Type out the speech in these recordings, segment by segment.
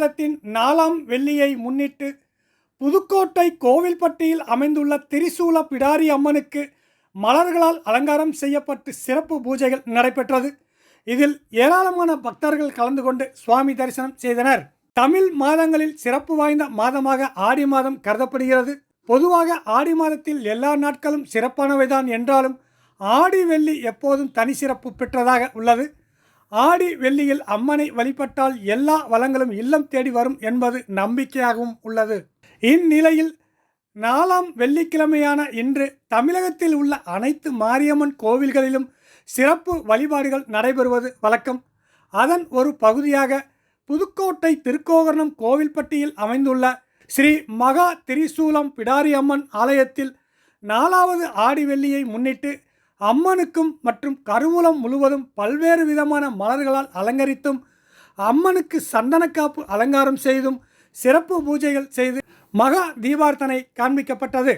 மாதத்தின் நாலாம் வெள்ளியை முன்னிட்டு புதுக்கோட்டை கோவில்பட்டியில் அமைந்துள்ள திரிசூல பிடாரி அம்மனுக்கு மலர்களால் அலங்காரம் செய்யப்பட்டு சிறப்பு பூஜைகள் நடைபெற்றது. இதில் ஏராளமான பக்தர்கள் கலந்து கொண்டு சுவாமி தரிசனம் செய்தனர். தமிழ் மாதங்களில் சிறப்பு வாய்ந்த மாதமாக ஆடி மாதம் கருதப்படுகிறது. பொதுவாக ஆடி மாதத்தில் எல்லா நாட்களும் சிறப்பானவைதான் என்றாலும் ஆடி வெள்ளி எப்போதும் தனி சிறப்பு பெற்றதாக உள்ளது. ஆடி வெள்ளியில் அம்மனை வழிபட்டால் எல்லா வளங்களும் இல்லம் தேடி வரும் என்பது நம்பிக்கையாகவும் உள்ளது. இந்நிலையில் நாலாம் வெள்ளிக்கிழமையான இன்று தமிழகத்தில் உள்ள அனைத்து மாரியம்மன் கோவில்களிலும் சிறப்பு வழிபாடுகள் நடைபெறுவது வழக்கம். அதன் ஒரு பகுதியாக புதுக்கோட்டை திருக்கோகர்ணம் கோவில்பட்டியில் அமைந்துள்ள ஸ்ரீ மகா திரிசூலம் பிடாரி அம்மன் ஆலயத்தில் நாலாவது ஆடி வெள்ளியை முன்னிட்டு அம்மனுக்கும் மற்றும் கருவூலம் முழுவதும் பல்வேறு விதமான மலர்களால் அலங்கரித்தும் அம்மனுக்கு சந்தனக்காப்பு அலங்காரம் செய்தும் சிறப்பு பூஜைகள் செய்து மகா தீபார்த்தனை காண்பிக்கப்பட்டது.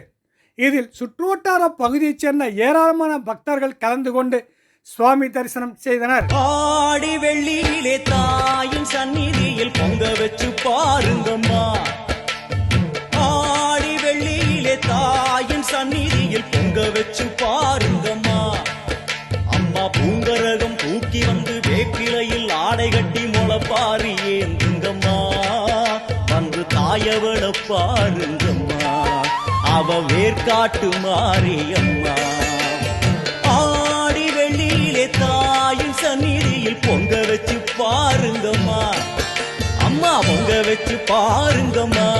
இதில் சுற்றுவட்டார பகுதியைச் சேர்ந்த ஏராளமான பக்தர்கள் கலந்து கொண்டு சுவாமி தரிசனம் செய்தனர். ஆடி வெள்ளியிலே தாயின் சந்நிதியில் பொங்க வச்சு பாருங்கம்மா. ஆடி வெள்ளியிலே தாயின் சந்நிதியில் பொங்க வச்சு பாருங்கம்மா. வேப்பிலையில் கட்டி முளப்பாரி ஏந்துங்கம்மா வந்து தாயவள பாருங்கம்மா அவ வேர்காட்டு மாரியம்மா? ஆடி வெள்ளியிலே தாயின் சந்நிதியில் பொங்க வச்சு பாருங்கம்மா. அம்மா பொங்க வச்சு பாருங்கம்மா.